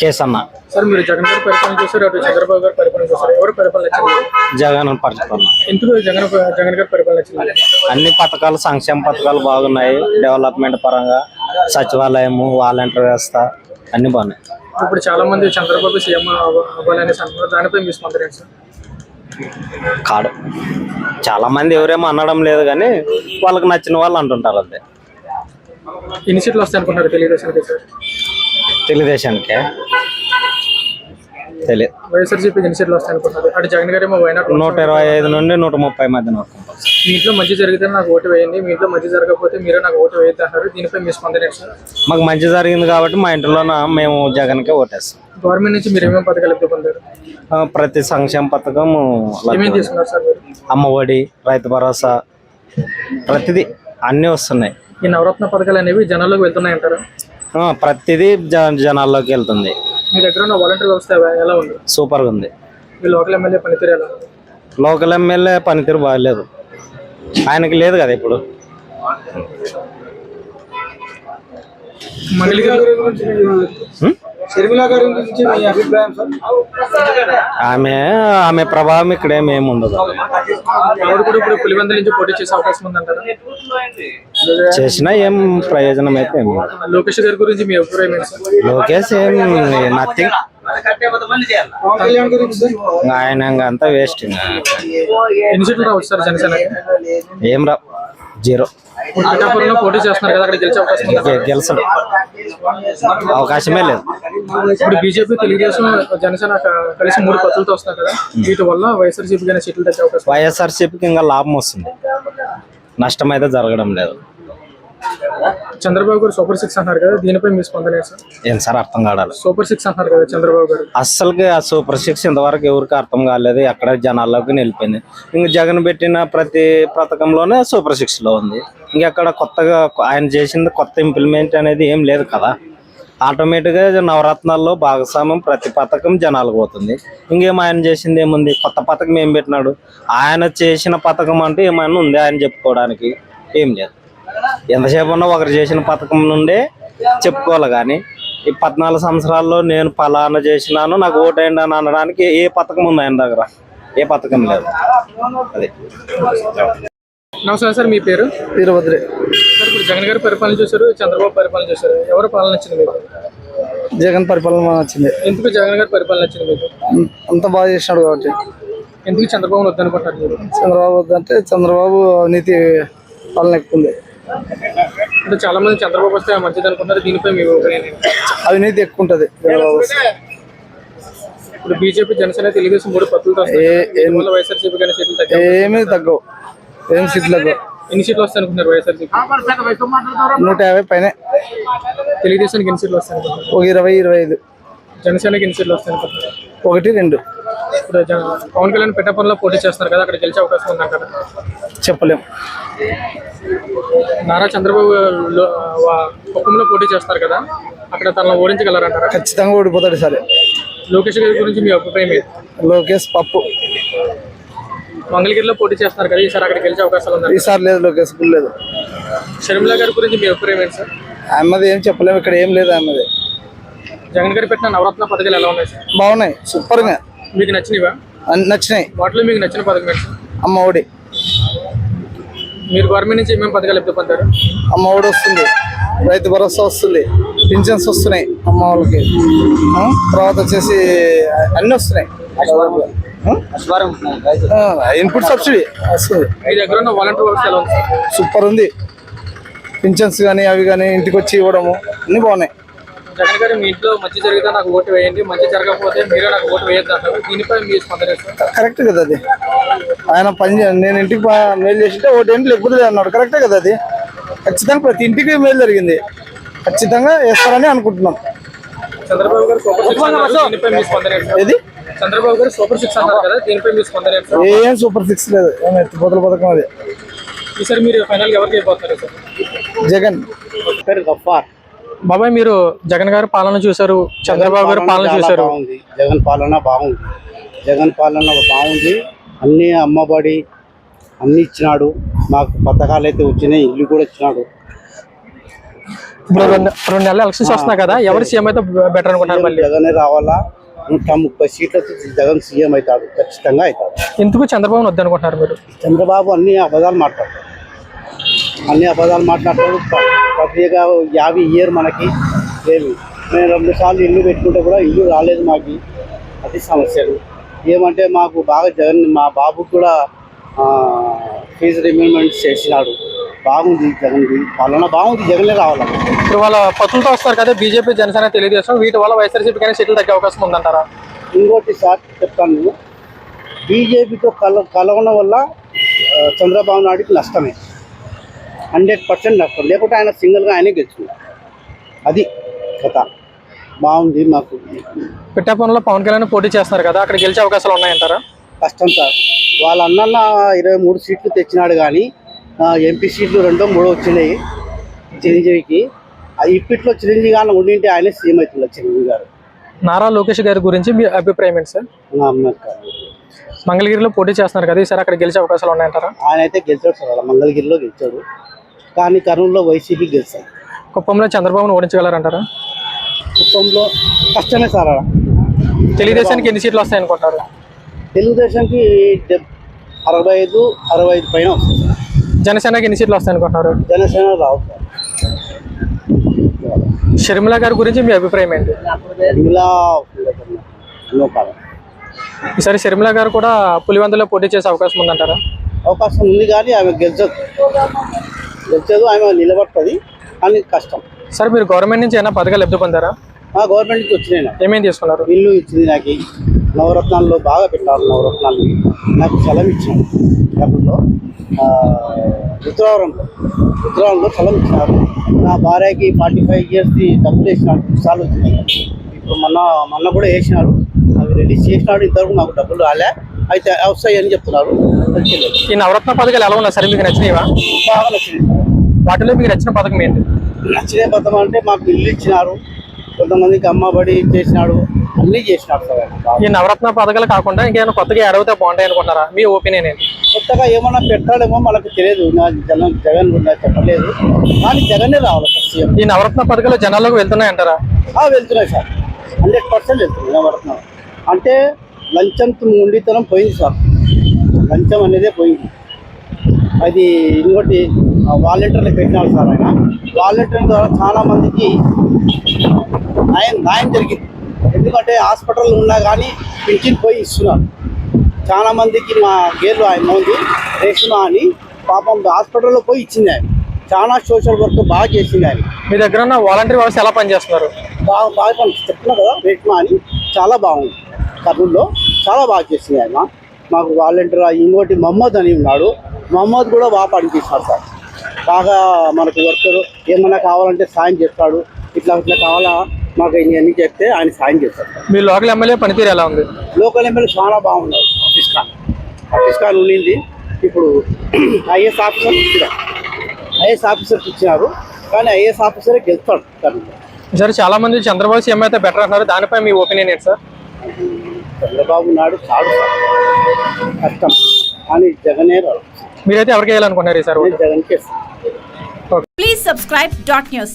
Kesanna sir మీరు జగన్ గారి పరిపాలన చూసారు అటు చంద్రబాబు గారి పరిపాలన చూసారు ఎవరు పరిపాలన జగన్ పరిపాలన. ఎందుకు జగన్ జగన్ గారి పరిపాలన నచ్చింది అన్ని పథకాలు సంక్షేమ పథకాలు బాగున్నాయి. డెవలప్మెంట్ పరంగా సచివాలయము వాలంటీర్ వ్యవస్థ అన్ని బాగున్నాయి. ఇప్పుడు చాలా మంది చంద్రబాబు సీఎం అవ్వాలని దానిపై మీ స్పందన కాడు చాలా మంది ఎవరేమో అనడం లేదు కానీ వాళ్ళకి నచ్చిన వాళ్ళు అంటుంటారు అంతే. ఎన్ని సీట్లు వస్తాయి అనుకుంటారు తెలుగుదేశానికి సార్. తెలుగుదేశానికే. తెలియదు వైఎస్ఆర్సీపీకి ఎన్ని సీట్లు వస్తాయి అనుకుంటారు అటు జగన్ గారు ఏమో వైనాడు నూట ఇరవై ఐదు నుండి నూట ముప్పై మధ్యన వస్తుంది మీ ఇంట్లో మంచి జరిగితే నాకు ఓటు వేయండి మీ ఇంట్లో మంచి జరగకపోతే మీరే నాకు ఓటు వేయద్దు అంటారు దీనిపై మీ స్పందన మాకు మంచి జరిగింది కాబట్టి మా ఇంట్లోన మేము జగన్కే ఓటేస్తాం. గవర్నమెంట్ నుంచి మీరు ఏమేమి పథకాలు ఎప్పుడు పొందారు? ఆ, ప్రతి సంక్షేమ పథకం ఏమేమి తీసుకున్నారు సార్ మీరు? అమ్మ ఒడి రైతు భరోసా ప్రతిదీ అన్నీ వస్తున్నాయి. ఈ నవరత్న పథకాలు అనేవి జనాల్లోకి వెళ్తున్నాయి అంటారు ప్రతిదీ జనాల్లోకి వెళ్తుంది. మీ దగ్గర ఉన్న వాలంటీర్ వ్యవస్థ ఎలా ఉంది? సూపర్గా ఉంది. మీ లోకల్ ఎమ్మెల్యే పనితీరు ఎలా ఉంది? లోకల్ ఎమ్మెల్యే పనితీరు బాగలేదు ఆయనకి లేదు కదా ఇప్పుడు. మంగళి గారు హ్మ్? షర్మిలా గారి గురించి మీ అభిప్రాయం సార్? ఆమె ఆమె ప్రభావం ఇక్కడ ఏమి ఏమి ఉండదు ఆవిడ కూడా ఇప్పుడు పులివెందుల నుంచి పోటీ చేసే అవకాశం ఉందంటారా? చేసినా ఏం ప్రయోజనం అయితే ఏమి. లోకేష్ గారి గురించి మీ అభిప్రాయం ఏంటి సార్? లోకేష్ ఏం నథింగ్ ఆయన అంతా వేస్ట్ ఏం రా జీరో. పోటీ చేస్తున్నారు కదా అక్కడ గెలిచే అవకాశం ఉంది గె- గెలసడు అవకాశమే లేదు. ఇప్పుడు బీజేపీ తెలుగుదేశం జనసేన కలిసి మూడు పత్రులతో కదా వీటి వల్ల వైఎస్ఆర్సీపీ సీట్లు తెచ్చే అవకాశం ఉంది. వైఎస్ఆర్సీపీకి ఇంకా లాభం వస్తుంది. నష్టం అయితే జరగడం లేదు. చంద్రబాబు గారు సూపర్ సిక్స్ అంటున్నారు కదా దీనిపై మీ స్పందన ఏంటి సార్? ఏం సార్ అర్థం కాడాలి. సూపర్ సిక్స్ అంటున్నారు కదా చంద్రబాబు గారు. అస్సలకి ఆ సూపర్ సిక్స్ ఇంతవరకు ఎవరికి అర్థం కాలేదు ఎక్కడ జనాల్లోకి నిలిపోయింది ఇంక జగన్ పెట్టిన ప్రతి పథకంలోనే సూపర్ సిక్స్లో ఉంది. ఇంకెక్కడ కొత్తగా ఆయన చేసింది కొత్త ఇంప్లిమెంట్ అనేది ఏం లేదు కదా. ఆటోమేటిక్గా నవరత్నాల్లో భాగస్వామ్యం ప్రతి పథకం జనాలకు పోతుంది. ఇంకేం ఆయన చేసింది ఏముంది? కొత్త పథకం ఏం పెట్టినాడు? ఆయన చేసిన పథకం అంటూ ఏమైనా ఉంది ఆయన చెప్పుకోవడానికి? ఏం లేదు. ఎంతసేపు ఉన్నా ఒకరు చేసిన పథకం నుండే చెప్పుకోవాలి కానీ ఈ పద్నాలుగు సంవత్సరాల్లో నేను ఫలానా చేసినాను నాకు ఓటేయండి అని అనడానికి ఏ పథకం ఉంది ఆయన దగ్గర? ఏ పథకం లేదు. అది. నమస్కారం సార్ మీ పేరు? వీరభద్రే. సార్ ఇప్పుడు జగన్ గారి పరిపాలన చూశారు చంద్రబాబు పరిపాలన చూశారు. ఎవరు పాలన నచ్చింది మీకు? జగన్ పరిపాలన బాగా నచ్చింది. ఎందుకు జగన్ గారి పరిపాలన నచ్చింది మీకు? అంత బాగా చేసినాడు కాబట్టి. ఎందుకు చంద్రబాబు వద్దనుకుంటారు చంద్రబాబు వద్దంటే చంద్రబాబు నీతి పాలన ఎక్కువ ఉంది. అంటే చాలా మంది చంద్రబాబు వస్తే మంచిది అనుకుంటారు దీనిపై మీ? అవినీతి ఎక్కువ ఉంటుంది చంద్రబాబు. ఇప్పుడు బీజేపీ జనసేన తెలుగుదేశం మూడు వల్ల వైఎస్ఆర్సీపీ సీట్లు తగ్గాయి. ఏమీ తగ్గవు. ఏం సీట్లు తగ్గవు. ఎన్ని సీట్లు వస్తాయి అనుకుంటున్నారు వైఎస్ఆర్సీపీ? నూట యాభై పైన. తెలుగుదేశానికి ఎన్ని సీట్లు వస్తాయి ఒక ఇరవై ఇరవై ఐదు. జనసేనకి ఎన్ని సీట్లు వస్తాయి ఒకటి రెండు. ఇప్పుడు పవన్ కళ్యాణ్ పిఠాపురంలో పోటీ చేస్తున్నారు కదా అక్కడ గెలిచే అవకాశం ఉందంటారా చెప్పలేం. నారా చంద్రబాబు కుప్పంలో పోటీ చేస్తారు కదా అక్కడ తనను ఓడించగలరంటారా? ఖచ్చితంగా ఓడిపోతాడు సరే లోకేష్ గారి గురించి మీ అభిప్రాయం ఏంటి? లోకేష్ పప్పు. మంగళగిరిలో పోటీ చేస్తున్నారు కదా ఈసారి అక్కడ గెలిచే అవకాశాలు ఉందంట ఈసారి లేదు లోకేష్ లేదు. షర్మిల గారి గురించి మీ అభిప్రాయం ఏంటి సార్? ఆమెది ఏం చెప్పలేము ఇక్కడ ఏం లేదు ఆమెది జగన్ గారు పెట్టిన నవరత్న పథకాలు ఎలా ఉన్నాయి సార్? బాగున్నాయి సూపర్గా. మీకు నచ్చినవా? అన్ని నచ్చినాయి. వాటిలో మీకు నచ్చిన పథకం అమ్మ ఒడి. మీరు గవర్నమెంట్ నుంచి ఏమేమి పథకాలు ఎప్పుడు పొందారు? అమ్మ ఒడి వస్తుంది. రైతు భరోసా వస్తుంది. పింఛన్స్ వస్తున్నాయి అమ్మ వాళ్ళకి. ఆ, తర్వాత వచ్చేసి అన్నీ వస్తున్నాయి. ఇన్పుట్ సబ్సిడీ వస్తుంది. సూపర్ ఉంది. పింఛన్స్ కానీ అవి కానీ ఇంటికి వచ్చి ఇవ్వడము అన్నీ బాగున్నాయి. జగన్ గారు మీ ఇంట్లో మంచి జరిగితే నాకు ఓటు వేయండి మంచి జరగకపోతే మీరే నాకు ఓటు వేయద్దు అంటారు దీనిపై మీ స్పందన ఏంటి? సార్ కరెక్ట్ కదా అది. ఆయన పని నేను ఇంటికి మేలు చేసింటే ఒకటి ఏంటి లేకపోతే అన్నాడు. కరెక్టే కదా అది. ఖచ్చితంగా ప్రతి ఇంటికి మేలు జరిగింది. ఖచ్చితంగా వేస్తారని అనుకుంటున్నాం. చంద్రబాబు గారు ఏది? చంద్రబాబు గారు సూపర్ సిక్స్ అన్నారు కదా దీనిపై స్పందన ఏం సూపర్ సిక్స్ లేదు. ఏం ఎత్తిపోతల పథకం అది. ఈసారి మీరు ఫైనల్ ఎవరికి అయిపోతున్నారు సార్? జగన్. పేరు గఫార్ బాబాయ్ మీరు జగన్ గారు పాలన చూశారు చంద్రబాబు గారు పాలన చూశారు. బాగుంది. జగన్ పాలన బాగుంది. జగన్ పాలన బాగుంది. అన్ని అమ్మబడి అన్ని ఇచ్చినాడు. మాకు పథకాలు అయితే వచ్చినాయి ఇల్లు కూడా ఇచ్చినాడు. ఇప్పుడు రెండు రెండు నెలలు ఎలక్షన్స్ వస్తున్నాయి కదా ఎవరు సీఎం అయితే బెటర్ అనుకుంటారు మళ్ళీ? జగనే రావాలా? నూట ముప్పై సీట్లతో జగన్ సీఎం అవుతాడు ఖచ్చితంగా అవుతాడు. ఎందుకు చంద్రబాబు వద్దు అనుకుంటున్నారు మీరు? చంద్రబాబు అన్ని అబద్ధాలు మాట్లాడతాడు. అన్ని అబద్ధాలు మాట్లాడతాడు ప- ప్రత్యేక యాభై ఇయర్ మనకి. ఏమి మేము రెండు సార్లు ఇల్లు పెట్టుకుంటే కూడా ఇల్లు రాలేదు మాకు. అది సమస్యలు ఏమంటే మాకు బాగా జగన్ మా బాబుకు కూడా ఫీజు రిమూవ్మెంట్ చేసినాడు. బాగుంది జగన్ది పాలన బాగుంది జగనే రావాలి ఇప్పుడు వాళ్ళ పత్రులతో వస్తారు కదా బీజేపీ జనసేన తెలుగుదేశం వీటి వల్ల వైఎస్ఆర్సీపీ కానీ సీట్లు తగ్గే అవకాశం ఉందంటారా? ఇంకోటి సార్ చెప్తాను. నేను బీజేపీతో కల కలవడం వల్ల చంద్రబాబు నాయుడుకి నష్టమే. హండ్రెడ్ పర్సెంట్ నష్టం. లేకుంటే ఆయన సింగిల్గా ఆయనే గెలుచుకున్నాడు అది కథ. బాగుంది మాకు. పిఠాపురంలో పవన్ కళ్యాణ్ పోటీ చేస్తున్నారు కదా అక్కడ గెలిచే అవకాశాలు ఉన్నాయంటారా? కష్టం సార్. వాళ్ళ అన్న ఇరవై మూడు సీట్లు తెచ్చినాడు కానీ ఎంపీ సీట్లు రెండో మూడో వచ్చినాయి చిరంజీవికి. ఆ ఇప్పట్లో చిరంజీవి గారిని ఉండింటే ఆయనే సీఎం అవుతుంది చిరంజీవి గారు. నారా లోకేష్ గారి గురించి మీ అభిప్రాయం ఏంటి సార్. మంగళగిరిలో పోటీ చేస్తున్నారు కదా ఈసారి అక్కడ గెలిచే అవకాశాలు ఉన్నాయంటారా? ఆయన అయితే గెలిచాడు సార్. మంగళగిరిలో గెలిచాడు. కానీ కర్నూలులో వైసీపీ గెలిచాడు కుప్పంలో చంద్రబాబును ఓడించగలరంటారా? కుప్పంలో కష్టమే సార్. తెలుగుదేశానికి ఎన్ని సీట్లు వస్తాయి అనుకుంటారు తెలుగుదేశంకి డెబ్ అరవై ఐదు అరవై ఐదు పైన వస్తుంది జనసేనకి ఎన్ని సీట్లు వస్తాయి అనుకుంటున్నారు జనసేన రావు షర్మిల గారి గురించి మీ అభిప్రాయం ఏంటి? ఈసారి షర్మిల గారు కూడా పులివెందులో పోటీ చేసే అవకాశం ఉందంటారా? అవకాశం ఉంది కానీ ఆమె గెలిచదు. గెలిచదు ఆమె నిలబడుతుంది. కానీ కష్టం. సార్ మీరు గవర్నమెంట్ నుంచి ఏమైనా పథకాలు లబ్ధి పొందారా? మా గవర్నమెంట్ నుంచి వచ్చినాయి నాకు. ఏమేమి తీసుకున్నారు? ఇల్లు ఇచ్చింది నాకు. నవరత్నాల్లో బాగా పెట్టారు నవరత్నాలు. నాకు స్థలం ఇచ్చాను డబ్బుల్లో. రుద్రవరంలో రుద్రవరంలో స్థలం ఇచ్చినారు. నా భార్యకి ఫార్టీ ఫైవ్ ఇయర్స్ది డబ్బులు వేసినాడు సార్లు వచ్చినాయి. ఇప్పుడు మొన్న మొన్న కూడా వేసినారు. అవి రిలీజ్ చేసినాడు ఇంతవరకు నాకు డబ్బులు రాలే. అయితే వస్తాయి అని చెప్తున్నారు. ఈ నవరత్న పథకాలు ఎలా ఉన్నాయి? సరే మీకు నచ్చినవా బాగా నచ్చింది వాటిలో మీకు నచ్చిన పథకం ఏంటి? నచ్చిన పథకం అంటే మాకు ఇల్లు ఇచ్చినారు. కొంతమందికి అమ్మబడి చేసినాడు. అన్నీ చేసినాడు సార్. ఈ నవరత్న పథకాలు కాకుండా ఇంకేమైనా కొత్తగా అడిగితే బాగుంటాయి అనుకుంటారా మీ ఒపీనియన్ ఏంటి? కొత్తగా ఏమన్నా పెట్టాడేమో మనకు తెలియదు. నా జగన్ జగన్ చెప్పలేదు. కానీ జగనే రావాలి సార్ సీఎం. ఈ నవరత్న పథకాలు జనాల్లోకి వెళ్తున్నాయంటారా? ఆ, వెళ్తున్నాయి సార్. హండ్రెడ్ పర్సెంట్ వెళ్తున్నాయి నవరత్నం అంటే లంచం ఉండితనం పోయింది సార్. లంచం అనేదే పోయింది. అది ఇంకోటి వాలంటీర్లు పెట్టినాడు సార్ ఆయన. వాలంటీర్ ద్వారా చాలా మందికి న్యాయం న్యాయం జరిగింది. ఎందుకంటే హాస్పిటల్ ఉన్నా కానీ పింఛన్ పోయి ఇస్తున్నారు. చాలా మందికి మా గేర్లు ఆయన ఉంది రేష్మా అని పాపం హాస్పిటల్లో పోయి ఇచ్చింది ఆయన. చాలా సోషల్ వర్క్ బాగా చేసింది ఆయన. మీ దగ్గర ఉన్న వాలంటీర్ వ్యవస్థ ఎలా పనిచేస్తున్నారు? బాగా బాగా పని చెప్తున్నా కదా రేష్మా అని. చాలా బాగుంది కర్నూలులో. చాలా బాగా చేసింది ఆయన. మాకు వాలంటీర్ ఇంకోటి మహమ్మద్ అని ఉన్నాడు. మహమ్మద్ కూడా బాగా పనిచేస్తాడు సార్. బాగా మనకు వర్కర్ ఏమన్నా కావాలంటే సాయం చేస్తాడు. ఇట్లా ఇట్లా కావాలా మాకు ఇవన్నీ చెప్తే ఆయన సాయం చేస్తాడు మీ లోకల్ ఎమ్మెల్యే పనితీరు ఎలా ఉంది? లోకల్ ఎమ్మెల్యే చాలా బాగున్నారు ఆఫీస్ ఖాన్ ఆఫీస్ ఖాన్ ఉండింది. ఇప్పుడు ఐఏఎస్ ఆఫీసర్ ఇచ్చారు ఐఏఎస్ ఆఫీసర్కి ఇచ్చినారు. కానీ ఐఏఎస్ ఆఫీసరే గెలుస్తాడు సార్. చాలా మంది చంద్రబాబు సీఎం అయితే బెటర్ అంటున్నారు. దానిపై మీ ఒపీనియన్ ఏంటి సార్? చంద్రబాబు నాయుడు చాడు సార్. కష్టం. కానీ జగనే రాడు. మీరైతే ఎవరికి వేయాలనుకున్నారు? నేను జగన్కే. Please subscribe dot news.